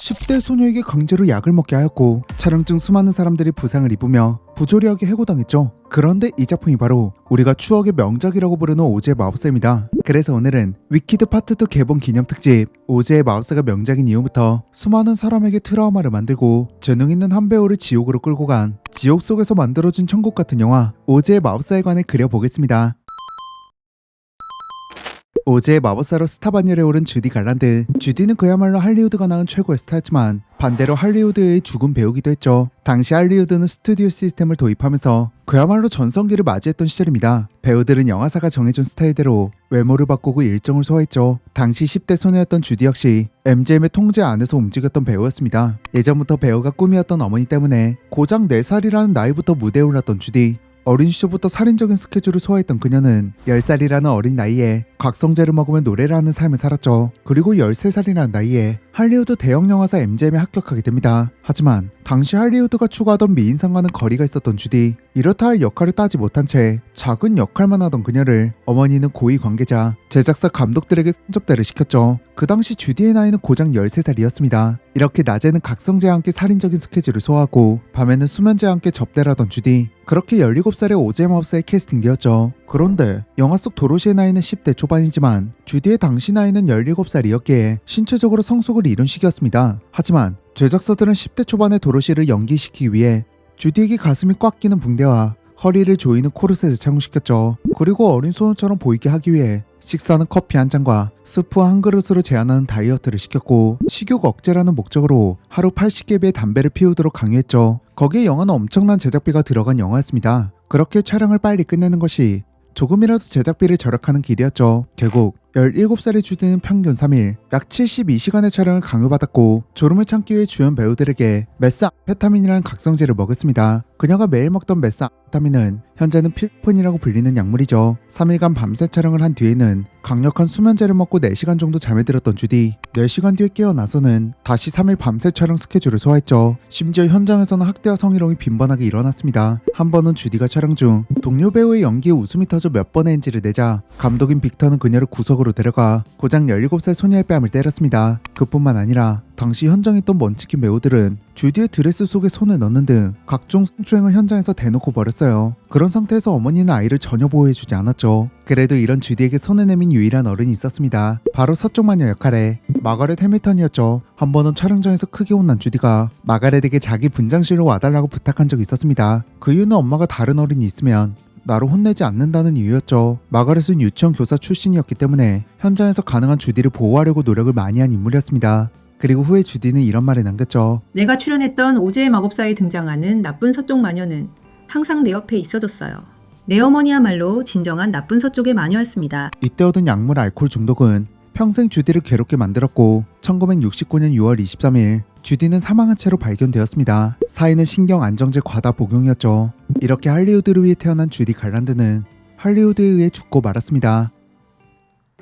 10대 소녀에게 강제로 약을 먹게 하였고 촬영 중 수많은 사람들이 부상을 입으며 부조리하게 해고당했죠. 그런데 이 작품이 바로 우리가 추억의 명작이라고 부르는 오즈의 마법사입니다. 그래서 오늘은 위키드 파트 2 개봉 기념 특집 오즈의 마법사가 명작인 이후부터 수많은 사람에게 트라우마를 만들고 재능 있는 한 배우를 지옥으로 끌고 간 지옥 속에서 만들어진 천국 같은 영화 오즈의 마법사에 관해 그려보겠습니다. 오즈의 마법사로 스타반열에 오른 주디 갈란드. 주디는 그야말로 할리우드가 낳은 최고의 스타였지만 반대로 할리우드의 죽은 배우기도 했죠. 당시 할리우드는 스튜디오 시스템을 도입하면서 그야말로 전성기를 맞이했던 시절입니다. 배우들은 영화사가 정해준 스타일대로 외모를 바꾸고 일정을 소화했죠. 당시 10대 소녀였던 주디 역시 MGM의 통제 안에서 움직였던 배우였습니다. 예전부터 배우가 꿈이었던 어머니 때문에 고작 4살이라는 나이부터 무대에 올랐던 주디. 어린 시절부터 살인적인 스케줄을 소화했던 그녀는 10살이라는 어린 나이에 각성제를 먹으며 노래를 하는 삶을 살았죠. 그리고 13살이라는 나이에 할리우드 대형 영화사 MGM에 합격하게 됩니다. 하지만 당시 할리우드가 추구하던 미인상과는 거리가 있었던 주디. 이렇다 할 역할을 따지 못한 채 작은 역할만 하던 그녀를 어머니는 고위 관계자, 제작사 감독들에게 손접대를 시켰죠. 그 당시 주디의 나이는 고작 13살이었습니다. 이렇게 낮에는 각성제와 함께 살인적인 스케줄을 소화하고 밤에는 수면제와 함께 접대를 하던 주디. 그렇게 17살의 오제 마법사에 캐스팅되었죠. 그런데 영화 속 도로시의 나이는 10대 초반이지만 주디의 당시 나이는 17살이었기에 신체적으로 성숙을 이룬 시기였습니다. 하지만 제작사들은 10대 초반의 도로시를 연기시키기 위해 주디에게 가슴이 꽉 끼는 붕대와 허리를 조이는 코르셋을 착용시켰죠. 그리고 어린 소녀처럼 보이게 하기 위해 식사는 커피 한 잔과 스프와 한 그릇으로 제한하는 다이어트를 시켰고 식욕 억제라는 목적으로 하루 80개비의 담배를 피우도록 강요했죠. 거기에 영화는 엄청난 제작비가 들어간 영화였습니다. 그렇게 촬영을 빨리 끝내는 것이 조금이라도 제작비를 절약하는 길이었죠. 결국 17살의 주디는 평균 3일, 약 72시간의 촬영을 강요받았고 졸음을 참기 위해 주연 배우들에게 메스암페타민이라는 각성제를 먹였습니다. 그녀가 매일 먹던 메스암페타민은 현재는 필폰이라고 불리는 약물이죠. 3일간 밤새 촬영을 한 뒤에는 강력한 수면제를 먹고 4시간 정도 잠에 들었던 주디. 4시간 뒤에 깨어나서는 다시 3일 밤새 촬영 스케줄을 소화했죠. 심지어 현장에서는 학대와 성희롱이 빈번하게 일어났습니다. 한 번은 주디가 촬영 중 동료 배우의 연기에 웃음이 터져 몇 번의 NG를 내자 감독인 빅터는 그녀를 구 석으로 데려가 고작 17살 소녀의 뺨을 때렸습니다. 그뿐만 아니라 당시 현장에 있던 먼치킨 배우들은 주디의 드레스 속에 손을 넣는 등 각종 성추행을 현장에서 대놓고 벌였어요. 그런 상태에서 어머니는 아이를 전혀 보호해주지 않았죠. 그래도 이런 주디에게 손을 내민 유일한 어른이 있었습니다. 바로 서쪽 마녀 역할의 마가렛 해밀턴이었죠. 한 번은 촬영장에서 크게 혼난 주디가 마가렛에게 자기 분장실로 와달라고 부탁한 적이 있었습니다. 그 이유는 엄마가 다른 어른이 있으면 나로 혼내지 않는다는 이유였죠. 마가렛은 유치원 교사 출신이었기 때문에 현장에서 가능한 주디를 보호하려고 노력을 많이 한 인물이었습니다. 그리고 후에 주디는 이런 말을 남겼죠. 내가 출연했던 오제의 마법사에 등장하는 나쁜 서쪽 마녀는 항상 내 옆에 있어줬어요. 내 어머니야말로 진정한 나쁜 서쪽의 마녀였습니다. 이때 얻은 약물 알코올 중독은 평생 주디를 괴롭게 만들었고 1969년 6월 23일 주디는 사망한 채로 발견되었습니다. 사인은 신경 안정제 과다 복용이었죠. 이렇게 할리우드를 위해 태어난 주디 갈란드는 할리우드에 의해 죽고 말았습니다.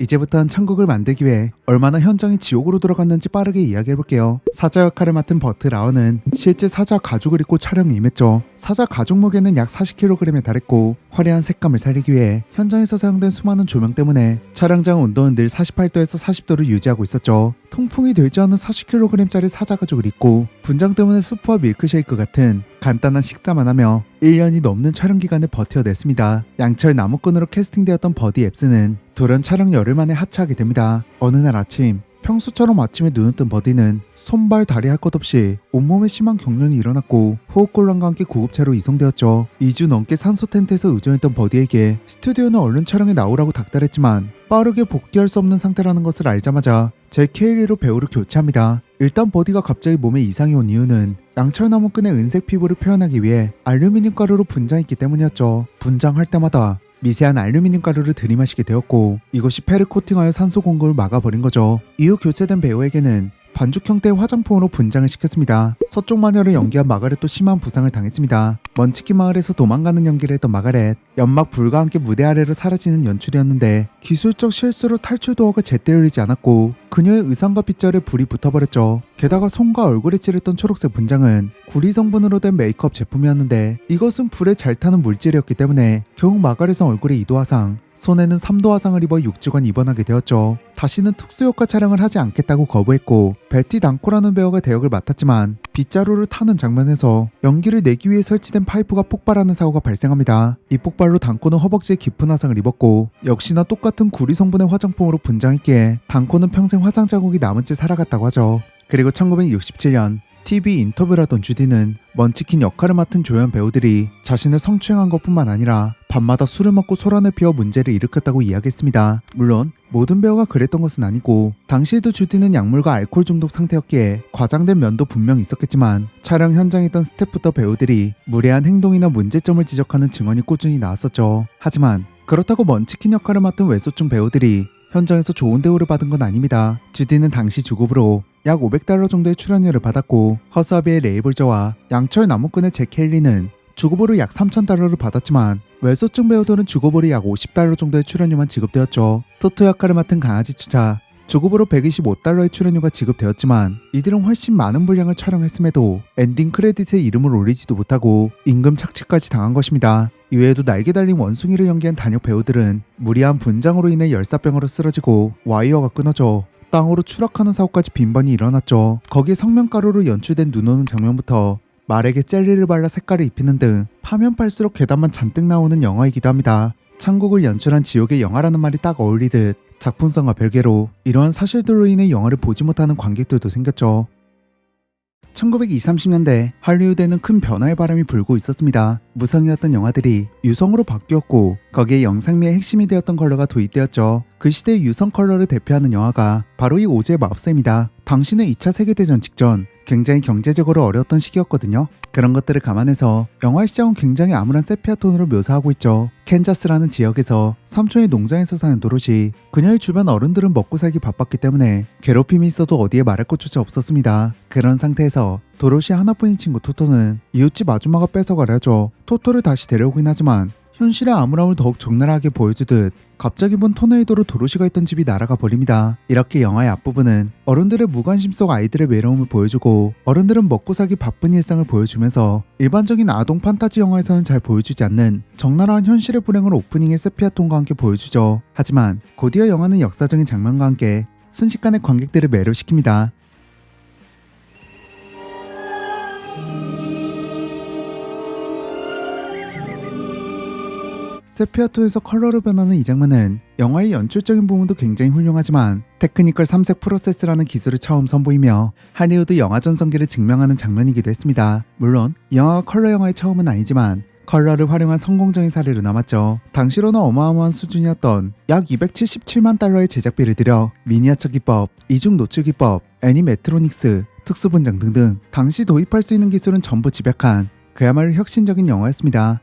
이제부터는 천국을 만들기 위해 얼마나 현장이 지옥으로 돌아갔는지 빠르게 이야기해볼게요. 사자 역할을 맡은 버트 라운은 실제 사자 가죽을 입고 촬영에 임했죠. 사자 가죽 무게는 약 40kg에 달했고 화려한 색감을 살리기 위해 현장에서 사용된 수많은 조명 때문에 촬영장 온도는 늘 48도에서 40도를 유지하고 있었죠. 통풍이 되지 않은 40kg짜리 사자 가죽을 입고 분장 때문에 수프와 밀크쉐이크 같은 간단한 식사만 하며 1년이 넘는 촬영 기간을 버텨냈습니다. 양철 나무꾼으로 캐스팅되었던 버디 앱스는 돌연 촬영 열흘 만에 하차하게 됩니다. 어느 날 아침 평소처럼 아침에 눈을 뜬 버디는 손발 다리 할 것 없이 온몸에 심한 경련이 일어났고 호흡곤란과 함께 구급차로 이송되었죠. 2주 넘게 산소 텐트에서 의존했던 버디에게 스튜디오는 얼른 촬영에 나오라고 닥달했지만 빠르게 복귀할 수 없는 상태라는 것을 알자마자 제 케일리로 배우를 교체합니다. 일단 버디가 갑자기 몸에 이상이 온 이유는 양철나무끈의 은색 피부를 표현하기 위해 알루미늄 가루로 분장했기 때문이었죠. 분장할 때마다 미세한 알루미늄 가루를 들이마시게 되었고 이것이 폐를 코팅하여 산소 공급을 막아버린 거죠. 이후 교체된 배우에게는 반죽 형태의 화장품으로 분장을 시켰습니다. 서쪽 마녀를 연기한 마가렛도 심한 부상을 당했습니다. 먼치킨 마을에서 도망가는 연기를 했던 마가렛, 연막 불과 함께 무대 아래로 사라지는 연출이었는데 기술적 실수로 탈출 도어가 제때 열리지 않았고 그녀의 의상과 빗자루에 불이 붙어버렸죠. 게다가 손과 얼굴에 칠했던 초록색 분장은 구리 성분으로 된 메이크업 제품이었는데 이것은 불에 잘 타는 물질이었기 때문에 결국 마가렛은 얼굴에 이도화상 손에는 3도 화상을 입어 육지관 입원하게 되었죠. 다시는 특수효과 촬영을 하지 않겠다고 거부했고 베티 단코라는 배우가 대역을 맡았지만 빗자루를 타는 장면에서 연기를 내기 위해 설치된 파이프가 폭발하는 사고가 발생합니다. 이 폭발로 단코는 허벅지에 깊은 화상을 입었고 역시나 똑같은 구리 성분의 화장품으로 분장했기에 단코는 평생 화상 자국이 남은 채 살아갔다고 하죠. 그리고 1967년 TV 인터뷰를 하던 주디는 먼치킨 역할을 맡은 조연 배우들이 자신을 성추행한 것뿐만 아니라 밤마다 술을 먹고 소란을 피워 문제를 일으켰다고 이야기했습니다. 물론 모든 배우가 그랬던 것은 아니고 당시에도 주디는 약물과 알코올 중독 상태였기에 과장된 면도 분명 있었겠지만 촬영 현장에 있던 스태프부터 배우들이 무례한 행동이나 문제점을 지적하는 증언이 꾸준히 나왔었죠. 하지만 그렇다고 먼치킨 역할을 맡은 외소증 배우들이 현장에서 좋은 대우를 받은 건 아닙니다. 주디는 당시 주급으로 약 500달러 정도의 출연료를 받았고 허스아비의 레이블저와 양철 나무꾼의 잭 켈리는 주급으로 약 3,000달러를 받았지만 외소증 배우들은 주급으로 약 50달러 정도의 출연료만 지급되었죠. 토토 역할을 맡은 강아지 추차 주급으로 125달러의 출연료가 지급되었지만 이들은 훨씬 많은 분량을 촬영했음에도 엔딩 크레딧에 이름을 올리지도 못하고 임금 착취까지 당한 것입니다. 이외에도 날개 달린 원숭이를 연기한 단역 배우들은 무리한 분장으로 인해 열사병으로 쓰러지고 와이어가 끊어져 땅으로 추락하는 사고까지 빈번히 일어났죠. 거기에 성면가루로 연출된 눈 오는 장면부터 말에게 젤리를 발라 색깔을 입히는 등 파면 팔수록 괴담만 잔뜩 나오는 영화이기도 합니다. 창국을 연출한 지옥의 영화라는 말이 딱 어울리듯 작품성과 별개로 이러한 사실들로 인해 영화를 보지 못하는 관객들도 생겼죠. 1920, 30년대 할리우드에는 큰 변화의 바람이 불고 있었습니다. 무성이었던 영화들이 유성으로 바뀌었고 거기에 영상미의 핵심이 되었던 컬러가 도입되었죠. 그 시대의 유성 컬러를 대표하는 영화가 바로 이 오즈의 마법사입니다. 당시는 2차 세계대전 직전 굉장히 경제적으로 어려웠던 시기였거든요. 그런 것들을 감안해서 영화의 시작은 굉장히 암울한 세피아 톤으로 묘사하고 있죠. 캔자스라는 지역에서 삼촌의 농장에서 사는 도로시 그녀의 주변 어른들은 먹고 살기 바빴기 때문에 괴롭힘이 있어도 어디에 말할 곳조차 없었습니다. 그런 상태에서 도로시 하나뿐인 친구 토토는 이웃집 아줌마가 뺏어가려 죠. 토토를 다시 데려오긴 하지만 현실의 암울함을 더욱 적나라하게 보여주듯 갑자기 본 토네이도로 도로시가 있던 집이 날아가 버립니다. 이렇게 영화의 앞부분은 어른들의 무관심 속 아이들의 외로움을 보여주고 어른들은 먹고 살기 바쁜 일상을 보여주면서 일반적인 아동 판타지 영화에서는 잘 보여주지 않는 적나라한 현실의 불행을 오프닝의 세피아 톤과 함께 보여주죠. 하지만 곧이어 영화는 역사적인 장면과 함께 순식간에 관객들을 매료시킵니다. 세피아톤에서 컬러로 변하는 이 장면은 영화의 연출적인 부분도 굉장히 훌륭하지만 테크니컬 삼색 프로세스라는 기술을 처음 선보이며 할리우드 영화 전성기를 증명하는 장면이기도 했습니다. 물론 이 영화가 컬러 영화의 처음은 아니지만 컬러를 활용한 성공적인 사례로 남았죠. 당시로는 어마어마한 수준이었던 약 277만 달러의 제작비를 들여 미니어처 기법, 이중 노출 기법, 애니메트로닉스, 특수 분장 등등 당시 도입할 수 있는 기술은 전부 집약한 그야말로 혁신적인 영화였습니다.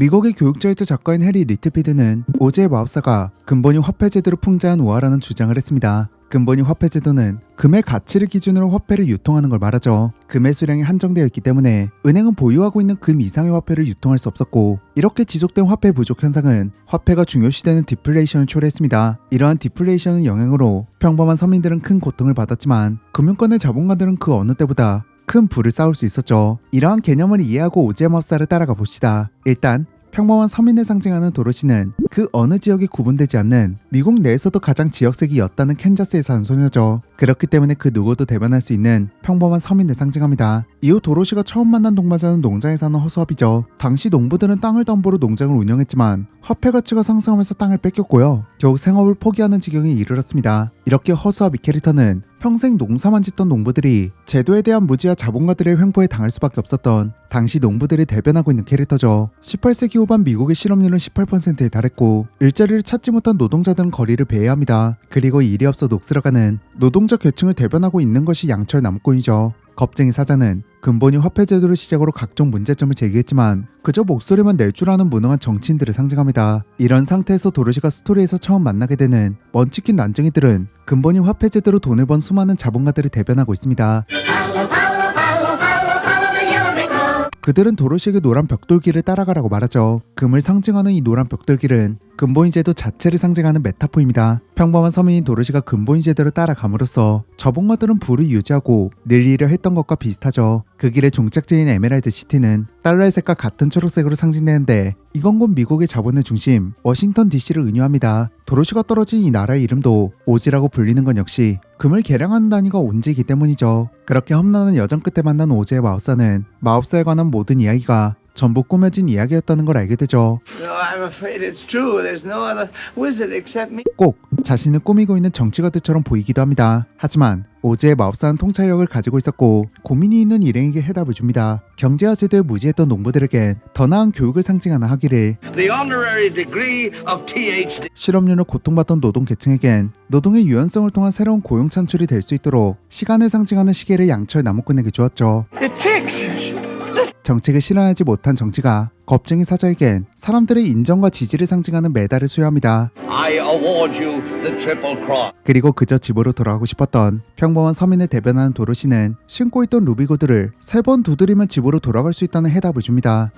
미국의 교육자이자 작가인 해리 리트피드는 오즈의 마법사가 근본이 화폐 제도를 풍자한 우화라는 주장을 했습니다. 근본이 화폐 제도는 금의 가치를 기준으로 화폐를 유통하는 걸 말하죠. 금의 수량이 한정되어 있기 때문에 은행은 보유하고 있는 금 이상의 화폐를 유통할 수 없었고 이렇게 지속된 화폐 부족 현상은 화폐가 중요시되는 디플레이션을 초래했습니다. 이러한 디플레이션의 영향으로 평범한 서민들은 큰 고통을 받았지만 금융권의 자본가들은 그 어느 때보다 큰 부를 쌓을 수 있었죠. 이러한 개념을 이해하고 오즈의 맙사를 따라가 봅시다. 일단 평범한 서민을 상징하는 도로시는 그 어느 지역에 구분되지 않는 미국 내에서도 가장 지역색이었다는 캔자스에 사는 소녀죠. 그렇기 때문에 그 누구도 대변할 수 있는 평범한 서민을 상징합니다. 이후 도로시가 처음 만난 동반자는 농장에 사는 허수아비죠. 당시 농부들은 땅을 담보로 농장을 운영했지만 화폐 가치가 상승하면서 땅을 뺏겼고요. 결국 생업을 포기하는 지경에 이르렀습니다. 이렇게 허수아비 캐릭터는 평생 농사만 짓던 농부들이 제도에 대한 무지와 자본가들의 횡포에 당할 수밖에 없었던 당시 농부들을 대변하고 있는 캐릭터죠. 18세기 후반 미국의 실업률은 18%에 달했고 일자리를 찾지 못한 노동자들은 거리를 배회야 합니다. 그리고 일이 없어 녹슬어가는 노동 자 계층을 대변하고 있는 것이 양철 남꾼이죠. 겁쟁이 사자는 근본이 화폐 제도를 시작으로 각종 문제점을 제기했지만 그저 목소리만 낼 줄 아는 무능한 정치인들을 상징합니다. 이런 상태에서 도로시가 스토리에서 처음 만나게 되는 먼치킨 난쟁이들은 근본이 화폐 제도로 돈을 번 수많은 자본가들을 대변하고 있습니다. 그들은 도로시에게 노란 벽돌길을 따라가라고 말하죠. 금을 상징하는 이 노란 벽돌길은 근본이 제도 자체를 상징하는 메타포입니다. 평범한 서민인 도로시가 근본이 제도를 따라감으로써 저봉가들은 부를 유지하고 늘리려 했던 것과 비슷하죠. 그 길의 종착지인 에메랄드 시티는 달러의 색과 같은 초록색으로 상징되는데 이건 곧 미국의 자본의 중심 워싱턴 DC를 은유합니다. 도로시가 떨어진 이 나라의 이름도 오지라고 불리는 건 역시 금을 계량하는 단위가 온지이기 때문이죠. 그렇게 험난한 여정 끝에 만난 오즈의 마법사는 마법사에 관한 모든 이야기가 전부 꾸며진 이야기였다는 걸 알게 되죠. 꼭 자신을 꾸미고 있는 정치가들처럼 보이기도 합니다. 하지만 오즈의 마법사는 통찰력을 가지고 있었고 고민이 있는 일행에게 해답을 줍니다. 경제와 제도에 무지했던 농부들에겐 더 나은 교육을 상징하는 학위를 THD. 실업률로 고통받던 노동 계층에겐 노동의 유연성을 통한 새로운 고용 창출이 될 수 있도록 시간을 상징하는 시계를 양철 나무꾼에게 주었죠. 정책을 실현하지 못한 정치가 겁쟁이 사자에겐 사람들의 인정과 지지를 상징하는 메달을 수여합니다. 그리고 그저 집으로 돌아가고 싶었던 평범한 서민을 대변하는 도로시는 신고 있던 루비고드를 세 번 두드리면 집으로 돌아갈 수 있다는 해답을 줍니다.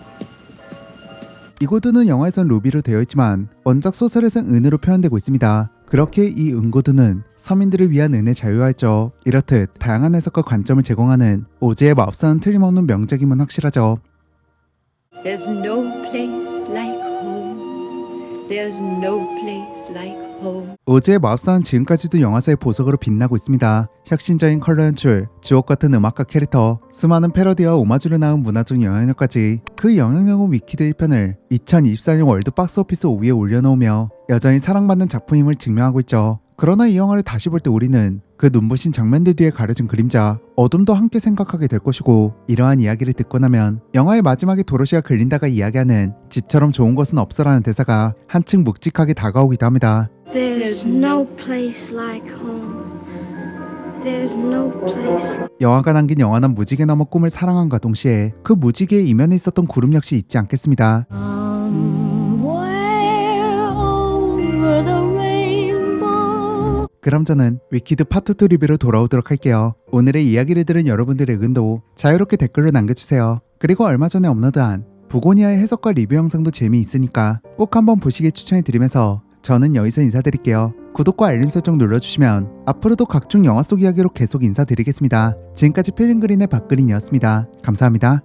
이 고드는 영화에선 루비로 되어 있지만 원작 소설에선 은으로 표현되고 있습니다. 그렇게 이 은고드는 서민들을 위한 은의 자유화였죠. 이렇듯 다양한 해석과 관점을 제공하는 오즈의 마법사는 틀림없는 명작임은 확실하죠. There's no place like home. There's no place like home. 오즈의 마법사는 지금까지도 영화사의 보석으로 빛나고 있습니다. 혁신적인 컬러 연출, 주옥 같은 음악과 캐릭터, 수많은 패러디와 오마주를 낳은 문화적 영향력까지 그 영향력은 위키드 1편을 2024년 월드 박스오피스 5위에 올려놓으며 여전히 사랑받는 작품임을 증명하고 있죠. 그러나 이 영화를 다시 볼 때 우리는 그 눈부신 장면들 뒤에 가려진 그림자, 어둠도 함께 생각하게 될 것이고 이러한 이야기를 듣고 나면 영화의 마지막에 도로시가 글린다가 이야기하는 집처럼 좋은 것은 없어라는 대사가 한층 묵직하게 다가오기도 합니다. There's no place like home. There's no place. 영화가 남긴 영원한 무지개 넘어 꿈을 사랑함과 동시에 그 무지개의 이면에 있었던 구름 역시 잊지 않겠습니다. Somewhere over the rainbow. 그럼 저는 위키드 파트 2 리뷰로 돌아오도록 할게요. 오늘의 이야기를 들은 여러분들의 의견도 자유롭게 댓글로 남겨주세요. 그리고 얼마 전에 업로드한 부고니아의 해석과 리뷰 영상도 재미있으니까 꼭 한번 보시길 추천해드리면서 저는 여기서 인사드릴게요. 구독과 알림 설정 눌러주시면 앞으로도 각종 영화 속 이야기로 계속 인사드리겠습니다. 지금까지 필링그린의 박그린이었습니다. 감사합니다.